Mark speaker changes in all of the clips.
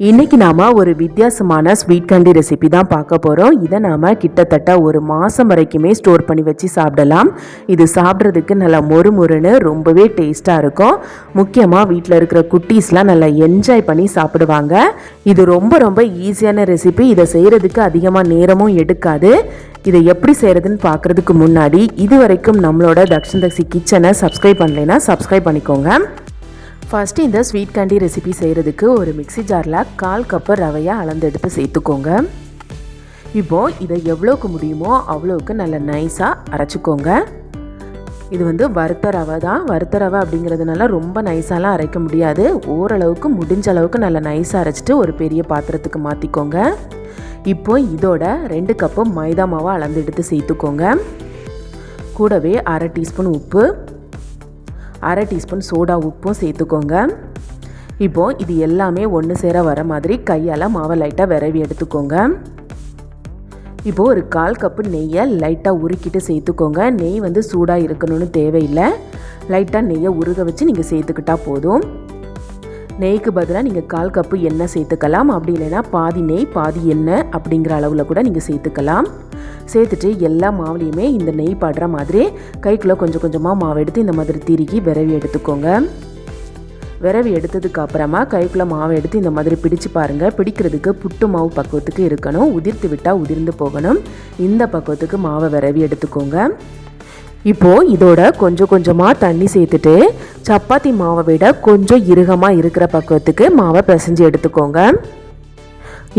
Speaker 1: இன்னைக்கு நாம ஒரு வித்தியாசமான ஸ்வீட் கண்டி ரெசிபி தான் பார்க்க போகிறோம் இதை நாம கிட்டத்தட்ட ஒரு மாதம் வரைக்குமே ஸ்டோர் பண்ணி வச்சு சாப்பிடலாம். இது சாப்பிட்றதுக்கு நல்லா மொறு மொறுன்னு ரொம்பவே டேஸ்ட்டாக இருக்கும். முக்கியமாக வீட்டில் இருக்கிற குட்டீஸ்லாம் நல்லா என்ஜாய் பண்ணி சாப்பிடுவாங்க. இது ரொம்ப ரொம்ப ஈஸியான ரெசிபி இதை செய்கிறதுக்கு அதிகமாக நேரமும் எடுக்காது. இதை எப்படி செய்கிறதுன்னு பார்க்குறதுக்கு முன்னாடி இது வரைக்கும் நம்மளோட தக்ஷன் தக்ஷி கிச்சனை சப்ஸ்கிரைப் பண்ணலைன்னா சப்ஸ்கிரைப் பண்ணிக்கோங்க. ஃபஸ்ட்டு இந்த ஸ்வீட் கேண்டி ரெசிபி செய்கிறதுக்கு ஒரு மிக்சி ஜாரில் கால் கப்பு ரவையை அளந்து எடுத்து சேர்த்துக்கோங்க. இப்போது இதை எவ்வளோக்கு முடியுமோ அவ்வளோக்கு நல்லா நைஸாக அரைச்சிக்கோங்க. இது வந்து வறுத்த ரவை தான். வறுத்த ரவை அப்படிங்கிறதுனால ரொம்ப நைஸாலாம் அரைக்க முடியாது. ஓரளவுக்கு முடிஞ்ச அளவுக்கு நல்லா நைஸாக அரைச்சிட்டு ஒரு பெரிய பாத்திரத்துக்கு மாற்றிக்கோங்க இப்போ இதோட ரெண்டு கப்பு மைதா மாவை அளந்து எடுத்து சேர்த்துக்கோங்க. கூடவே அரை டீஸ்பூன் உப்பு. அரை டீஸ்பூன் சோடா உப்பும் சேர்த்துக்கோங்க. இப்போது இது எல்லாமே ஒன்று சேர வர மாதிரி கையால் மாவை லைட்டாக விரவி எடுத்துக்கோங்க. இப்போது ஒரு கால் கப்பு நெய்யை லைட்டாக உருக்கிட்டு சேர்த்துக்கோங்க. நெய் வந்து சூடாக இருக்கணும்னு தேவையில்லை. லைட்டாக நெய்யை உருக வச்சு நீங்கள் சேர்த்துக்கிட்டால் போதும். நெய்க்கு பதிலாக நீங்கள் கால் கப்பு எண்ணெய் சேர்த்துக்கலாம். அப்படி இல்லைன்னா பாதி நெய் பாதி எண்ணெய் அப்படிங்கிற அளவில் கூட நீங்கள் சேர்த்துக்கலாம். சேர்த்துட்டு எல்லா மாவுலேயுமே இந்த நெய் படுற மாதிரி கைக்குள்ளே கொஞ்சம் கொஞ்சமாக மாவு எடுத்து இந்த மாதிரி திருகி விரவி எடுத்துக்கோங்க. விரவி எடுத்ததுக்கு அப்புறமா கைக்குள்ளே மாவை எடுத்து இந்த மாதிரி பிடிச்சு பாருங்கள் பிடிக்கிறதுக்கு புட்டு மாவு பக்குவத்துக்கு இருக்கணும். உதிர்த்து விட்டால் உதிர்ந்து போகணும். இந்த பக்குவத்துக்கு மாவை விரவி எடுத்துக்கோங்க. இப்போது இதோட கொஞ்சம் கொஞ்சமாக தண்ணி சேர்த்துட்டு சப்பாத்தி மாவை விட கொஞ்சம் இறுகமாக இருக்கிற பக்குவத்துக்கு மாவை பிசைஞ்சு எடுத்துக்கோங்க.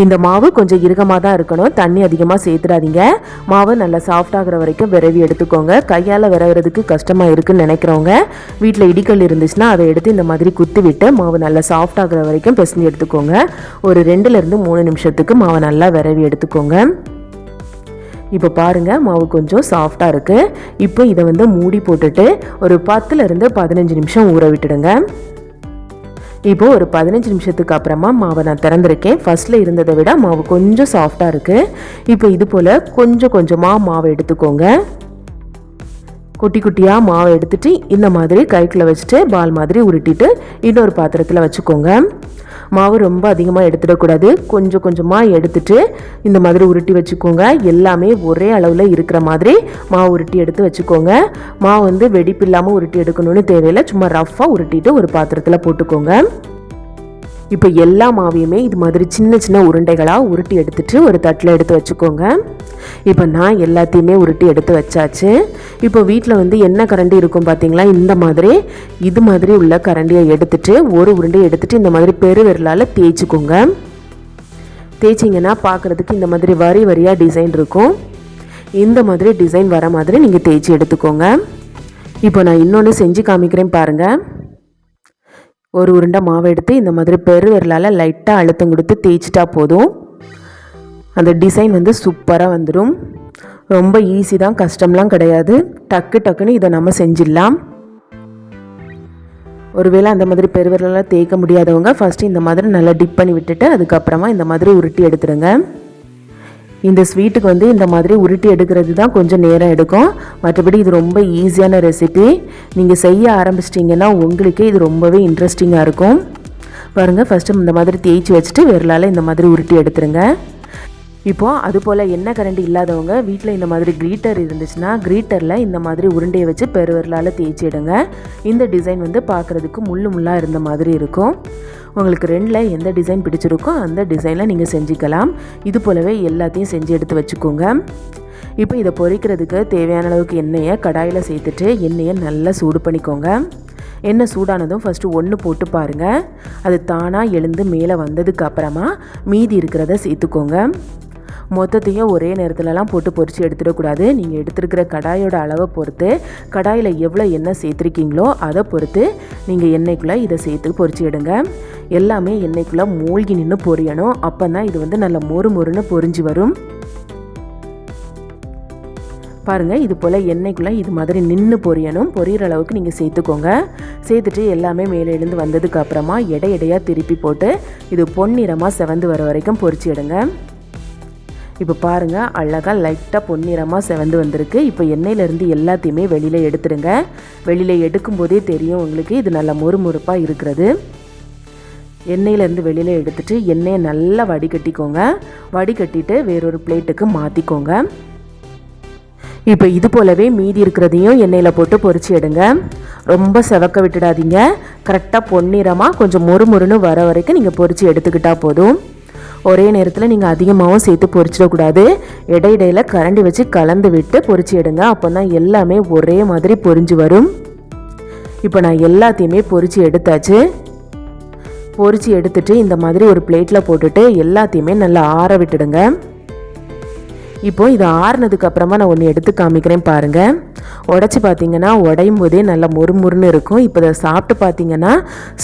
Speaker 1: இந்த மாவு கொஞ்சம் இறுகமாக தான் இருக்கணும். தண்ணி அதிகமாக சேர்த்துடாதீங்க. மாவு நல்லா சாஃப்டாகிற வரைக்கும் விரவி எடுத்துக்கோங்க. கையால் விரவுறதுக்கு கஷ்டமாக இருக்குன்னு நினைக்கிறவங்க வீட்டில் இடிக்கல் இருந்துச்சுன்னா அதை எடுத்து இந்த மாதிரி குத்தி விட்டு மாவு நல்லா சாஃப்டாகிற வரைக்கும் பிசைஞ்சு எடுத்துக்கோங்க. ஒரு ரெண்டுலேருந்து மூணு நிமிஷத்துக்கு மாவை நல்லா விரவி எடுத்துக்கோங்க. இப்போ பாருங்கள் மாவு கொஞ்சம் சாஃப்டாக இருக்குது இப்போ இதை வந்து மூடி போட்டுட்டு ஒரு பத்துலேருந்து பதினஞ்சு நிமிஷம் ஊற விட்டுடுங்க. இப்போது ஒரு பதினஞ்சு நிமிஷத்துக்கு அப்புறமா மாவை நான் திறந்துருக்கேன். ஃபஸ்ட்டில் இருந்ததை விட மாவு கொஞ்சம் சாஃப்டாக இருக்குது இப்போ இது போல் கொஞ்சம் கொஞ்சமாக மாவை எடுத்துக்கோங்க. குட்டி குட்டியாக மாவை எடுத்துட்டு இந்த மாதிரி கைக்குள்ளே வச்சுட்டு பால் மாதிரி உருட்டிட்டு இன்னொரு பாத்திரத்தில் வச்சுக்கோங்க. மாவு ரொம்ப அதிகமாக எடுத்துடக்கூடாது. கொஞ்சம் கொஞ்சமாக எடுத்துட்டு இந்த மாதிரி உருட்டி வச்சுக்கோங்க. எல்லாமே ஒரே அளவில் இருக்கிற மாதிரி மாவு உருட்டி எடுத்து வச்சுக்கோங்க. மாவு வந்து வெடிப்பு இல்லாமல் உருட்டி எடுக்கணும்னு தேவையில்லை. சும்மா ரஃப்பாக உருட்டிட்டு ஒரு பாத்திரத்தில் போட்டுக்கோங்க. இப்போ எல்லா மாவையுமே இது மாதிரி சின்ன சின்ன உருண்டைகளாக உருட்டி எடுத்துட்டு ஒரு தட்டில் எடுத்து வச்சுக்கோங்க. இப்போ நான் எல்லாத்தையுமே உருட்டி எடுத்து வச்சாச்சு. இப்போ வீட்டில் வந்து என்ன கரண்டி இருக்கும் பார்த்தீங்களா இந்த மாதிரி இது மாதிரி உள்ள கரண்டியை எடுத்துட்டு ஒரு உருண்டையை எடுத்துட்டு இந்த மாதிரி பெருவிரலால் தேய்ச்சிக்கோங்க. தேய்ச்சிங்கன்னா பார்க்குறதுக்கு இந்த மாதிரி வரி வரியாக டிசைன் இருக்கும். இந்த மாதிரி டிசைன் வர மாதிரி நீங்கள் தேய்ச்சி எடுத்துக்கோங்க. இப்போ நான் இன்னொன்று செஞ்சு காமிக்கிறேன் பாருங்கள் ஒரு உருண்டை மாவை எடுத்து இந்த மாதிரி பெருவிரலால் லைட்டாக அழுத்தம் கொடுத்து தேய்ச்சிட்டா போதும். அந்த டிசைன் வந்து சூப்பராக வந்துடும் ரொம்ப ஈஸி தான் கஷ்டம்லாம் கிடையாது. டக்கு டக்குன்னு இதை நம்ம செஞ்சிடலாம். ஒருவேளை அந்த மாதிரி பெருவிரலால் தேய்க்க முடியாதவங்க ஃபஸ்ட்டு இந்த மாதிரி நல்லா டிப் பண்ணி விட்டுட்டு அதுக்கப்புறமா இந்த மாதிரி உருட்டி எடுத்துடுங்க. இந்த ஸ்வீட்டுக்கு வந்து இந்த மாதிரி உருட்டி எடுக்கிறது தான் கொஞ்சம் நேரம் எடுக்கும். மற்றபடி இது ரொம்ப ஈஸியான ரெசிபி நீங்கள் செய்ய ஆரம்பிச்சிட்டிங்கன்னா உங்களுக்கே இது ரொம்பவே இன்ட்ரெஸ்டிங்காக இருக்கும். பாருங்கள் ஃபஸ்ட்டு இந்த மாதிரி தேய்ச்சி வச்சுட்டு விரலால் இந்த மாதிரி உருட்டி எடுத்துருங்க. இப்போது அது போல் எண்ணெய் கரண்டி இல்லாதவங்க வீட்டில் இந்த மாதிரி கிரீட்டர் இருந்துச்சுன்னா கிரீட்டரில் இந்த மாதிரி உருண்டையை வச்சு பெருவிரலால் தேய்ச்சிடுங்க இந்த டிசைன் வந்து பார்க்குறதுக்கு முள்ளு முள்ளாக இருந்த மாதிரி இருக்கும். உங்களுக்கு ரெண்டில் எந்த டிசைன் பிடிச்சிருக்கோ அந்த டிசைனில் நீங்கள் செஞ்சுக்கலாம். இது போலவே எல்லாத்தையும் செஞ்சு எடுத்து வச்சுக்கோங்க. இப்போ இதை பொரிக்கிறதுக்கு தேவையான அளவுக்கு எண்ணெயை கடாயில் சேர்த்துட்டு எண்ணெயை நல்லா சூடு பண்ணிக்கோங்க. எண்ணெய் சூடானதும் ஃபஸ்ட்டு ஒன்று போட்டு பாருங்கள் அது தானாக எழுந்து மேலே வந்ததுக்கு அப்புறமா மீதி இருக்கிறத சேர்த்துக்கோங்க. மொத்தத்தையும் ஒரே நேரத்துலலாம் போட்டு பொறிச்சு எடுத்துடக்கூடாது. நீங்கள் எடுத்துருக்கிற கடாயோட அளவை பொறுத்து கடாயில் எவ்வளோ எண்ணெய் சேர்த்துருக்கீங்களோ அதை பொறுத்து நீங்கள் எண்ணெய்க்குள்ளே இதை சேர்த்து பொறிச்சு எடுங்க. எல்லாமே எண்ணெய்க்குள்ளே மூழ்கி நின்று பொரியணும். அப்போ தான் இது வந்து நல்ல மொறு மொறுன்னு பொரிஞ்சு வரும். பாருங்கள் இது போல் எண்ணெய்க்குள்ளே இது மாதிரி நின்று பொரியணும். பொரியிற அளவுக்கு நீங்கள் சேர்த்துக்கோங்க. சேர்த்துட்டு எல்லாமே மேலே எழுந்து வந்ததுக்கு அப்புறமா எடை எடையாக திருப்பி போட்டு இது பொன்னிறமாக செவந்து வர வரைக்கும் பொரிச்சு எடுங்க. இப்போ பாருங்கள் அழகாக லைட்டாக பொன்னிறமாக செவந்து வந்திருக்கு. இப்போ எண்ணெயிலேருந்து எல்லாத்தையுமே வெளியில் எடுத்துடுங்க. வெளியில் எடுக்கும்போதே தெரியும் உங்களுக்கு இது நல்ல மொறுமொறுப்பாக இருக்கிறது. எண்ணெயிலேருந்து வெளியில் எடுத்துட்டு எண்ணெயை நல்லா வடிகட்டிக்கோங்க. வடிகட்டிட்டு வேறொரு பிளேட்டுக்கு மாற்றிக்கோங்க இப்போ இது போலவே மீதி இருக்கிறதையும் எண்ணெயில் போட்டு பொறிச்சு எடுங்க. ரொம்ப செவக்க விட்டுடாதீங்க. கரெக்டாக பொன்னிறமாக கொஞ்சம் மொறுமொறுன்னு வர வரைக்கும் நீங்கள் பொறிச்சு எடுத்துக்கிட்டால் போதும். ஒரே நேரத்தில் நீங்கள் அதிகமாகவும் சேர்த்து பொரிச்சிடக்கூடாது இடையிடையில் கரண்டி வச்சு கலந்து விட்டு பொறிச்சு எடுங்க. அப்போ தான் எல்லாமே ஒரே மாதிரி பொரிஞ்சு வரும். இப்போ நான் எல்லாத்தையுமே பொறிச்சு எடுத்தாச்சு. பொறிச்சு எடுத்துட்டு இந்த மாதிரி ஒரு பிளேட்டில் போட்டுட்டு எல்லாத்தையுமே நல்லா ஆற விட்டுடுங்க. இப்போ இது ஆறுனதுக்கு அப்புறமா நான் ஒன்று எடுத்து காமிக்கிறேன் பாருங்க. உடச்சி பார்த்தீங்கன்னா உடையும் போதே நல்லா மொறுமொறுன்னு இருக்கும். இப்போ இதை சாப்பிட்டு பார்த்தீங்கன்னா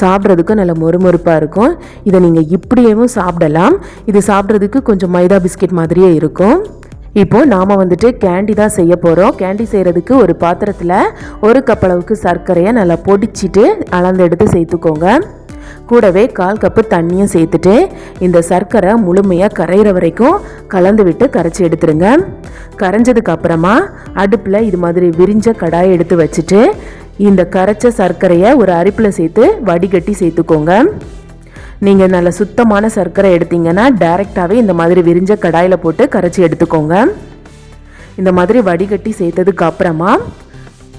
Speaker 1: சாப்பிட்றதுக்கும் நல்ல மொறுமொறுப்பாக இருக்கும். இதை நீங்கள் இப்படியேவும் சாப்பிடலாம். இது சாப்பிட்றதுக்கு கொஞ்சம் மைதா பிஸ்கெட் மாதிரியே இருக்கும். இப்போது நாம் வந்துட்டு கேண்டி தான் செய்ய போகிறோம் கேண்டி செய்கிறதுக்கு ஒரு பாத்திரத்தில் ஒரு கப் அளவுக்கு சர்க்கரையை நல்லா பொடிச்சிட்டு அளந்து எடுத்து சேர்த்துக்கோங்க. கூடவே கால் கப்பு தண்ணியும் சேர்த்துட்டு இந்த சர்க்கரை முழுமையாக கரையிற வரைக்கும் கலந்து விட்டு கரைச்சி எடுத்துருங்க. கரைஞ்சதுக்கு அப்புறமா அடுப்பில் இது மாதிரி விரிஞ்ச கடாயை எடுத்து வச்சுட்டு இந்த கரைச்ச சர்க்கரையை ஒரு அரிப்பில் சேர்த்து வடிகட்டி சேர்த்துக்கோங்க. நீங்கள் நல்ல சுத்தமான சர்க்கரை எடுத்தீங்கன்னா டைரெக்டாகவே இந்த மாதிரி விரிஞ்ச கடாயில் போட்டு கரைச்சி எடுத்துக்கோங்க. இந்த மாதிரி வடிகட்டி சேர்த்ததுக்கு அப்புறமா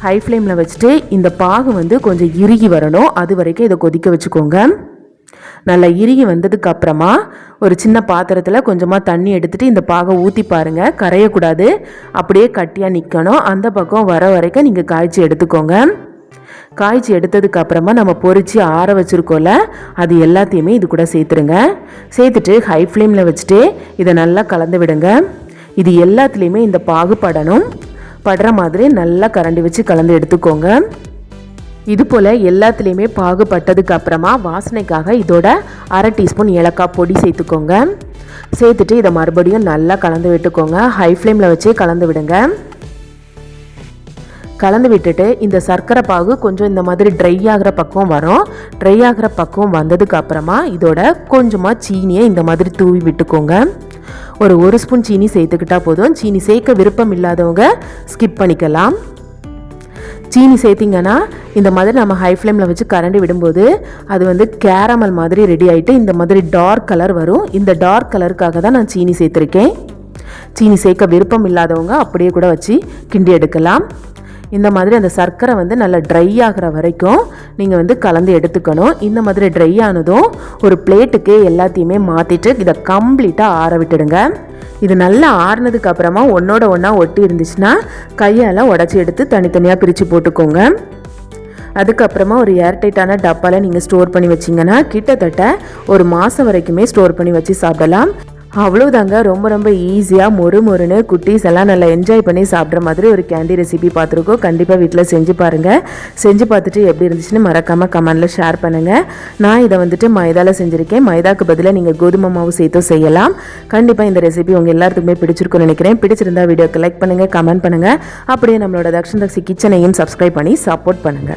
Speaker 1: ஹை ஃப்ளேமில் வச்சுட்டு இந்த பாகு வந்து கொஞ்சம் இறுகி வரணும். அது வரைக்கும் இதை கொதிக்க வச்சுக்கோங்க. நல்லா இறுகி வந்ததுக்கு அப்புறமா ஒரு சின்ன பாத்திரத்தில் கொஞ்சமாக தண்ணி எடுத்துகிட்டு இந்த பாகை ஊற்றி பாருங்கள் கரையக்கூடாது. அப்படியே கட்டியாக நிற்கணும் அந்த பக்கம் வர வரைக்கும் நீங்கள் காய்ச்சி எடுத்துக்கோங்க. காய்ச்சி எடுத்ததுக்கு அப்புறமா நம்ம பொறிச்சு ஆற வச்சுருக்கோம்ல அது எல்லாத்தையுமே இது கூட சேர்த்துருங்க. சேர்த்துட்டு ஹை ஃப்ளேமில் வச்சுட்டு இதை நல்லா கலந்து விடுங்க. இது எல்லாத்துலேயுமே இந்த பாகுபடணும் படுற மாதிரி நல்லா கரண்டி வச்சு கலந்து எடுத்துக்கோங்க. இது போல் எல்லாத்துலேயுமே பாகுபட்டதுக்கு அப்புறமா வாசனைக்காக இதோட அரை டீஸ்பூன் ஏலக்காய் பொடி சேர்த்துக்கோங்க. சேர்த்துட்டு இதை மறுபடியும் நல்லா கலந்து விட்டுக்கோங்க. ஹை ஃப்ளேமில் வச்சு கலந்து விடுங்க. கலந்து விட்டுட்டு இந்த சர்க்கரை பாகு கொஞ்சம் இந்த மாதிரி ட்ரை ஆகிற பக்கம் வரும். ட்ரை ஆகிற பக்கம் வந்ததுக்கு அப்புறமா இதோட கொஞ்சமாக சீனியை இந்த மாதிரி தூவி விட்டுக்கோங்க. ஒரு ஒரு ஸ்பூன் சீனி சேர்த்துக்கிட்டா போதும். சீனி சேர்க்க விருப்பம் இல்லாதவங்க ஸ்கிப் பண்ணிக்கலாம். சீனி சேர்த்திங்கன்னா இந்த மாதிரி நம்ம ஹை ஃப்ளேமில் வச்சு கரண்டி விடும்போது அது வந்து கேரமல் மாதிரி ரெடி ஆகிட்டு இந்த மாதிரி டார்க் கலர் வரும். இந்த டார்க் கலருக்காக தான் நான் சீனி சேர்த்துருக்கேன். சீனி சேர்க்க விருப்பம் இல்லாதவங்க அப்படியே கூட வச்சு கிண்டி எடுக்கலாம். இந்த மாதிரி அந்த சர்க்கரை வந்து நல்லா ட்ரை ஆகிற வரைக்கும் நீங்கள் வந்து கலந்து எடுத்துக்கணும். இந்த மாதிரி ட்ரை ஆனதும் ஒரு பிளேட்டுக்கு எல்லாத்தையுமே மாற்றிட்டு இதை கம்ப்ளீட்டாக ஆற விட்டுடுங்க. இது நல்லா ஆறுனதுக்கு அப்புறமா ஒன்றோட ஒன்றா ஒட்டி இருந்துச்சுன்னா கையால் உடச்சி எடுத்து தனித்தனியாக பிரித்து போட்டுக்கோங்க. அதுக்கப்புறமா ஒரு ஏர்டைட்டான டப்பாவில் நீங்கள் ஸ்டோர் பண்ணி வச்சிங்கன்னா கிட்டத்தட்ட ஒரு மாதம் வரைக்குமே ஸ்டோர் பண்ணி வச்சு சாப்பிடலாம். அவ்வளோதாங்க ரொம்ப ரொம்ப ஈஸியாக மொறு மொறுன்னு குட்டீஸ் எல்லாம் நல்லா என்ஜாய் பண்ணி சாப்பிட்ற மாதிரி ஒரு கேண்டி ரெசிபி பார்த்துருக்கோம். கண்டிப்பாக வீட்டில் செஞ்சு பாருங்கள் செஞ்சு பார்த்துட்டு எப்படி இருந்துச்சுன்னு மறக்காமல் கமெண்டில் ஷேர் பண்ணுங்கள் நான் இதை வந்துட்டு மைதாவில் செஞ்சுருக்கேன். மைதாக்கு பதிலாக நீங்கள் கோதுமை மாவு சேர்த்தும் செய்யலாம். கண்டிப்பாக இந்த ரெசிபி உங்கள் எல்லாத்துக்குமே பிடிச்சிருக்கும்னு நினைக்கிறேன். பிடிச்சிருந்தா வீடியோக்கு லைக் பண்ணுங்கள் கமெண்ட் பண்ணுங்கள் அப்படியே நம்மளோட தக்ஷன் தக்ஷி கிச்சனையும் சப்ஸ்கிரைப் பண்ணி சப்போர்ட் பண்ணுங்கள்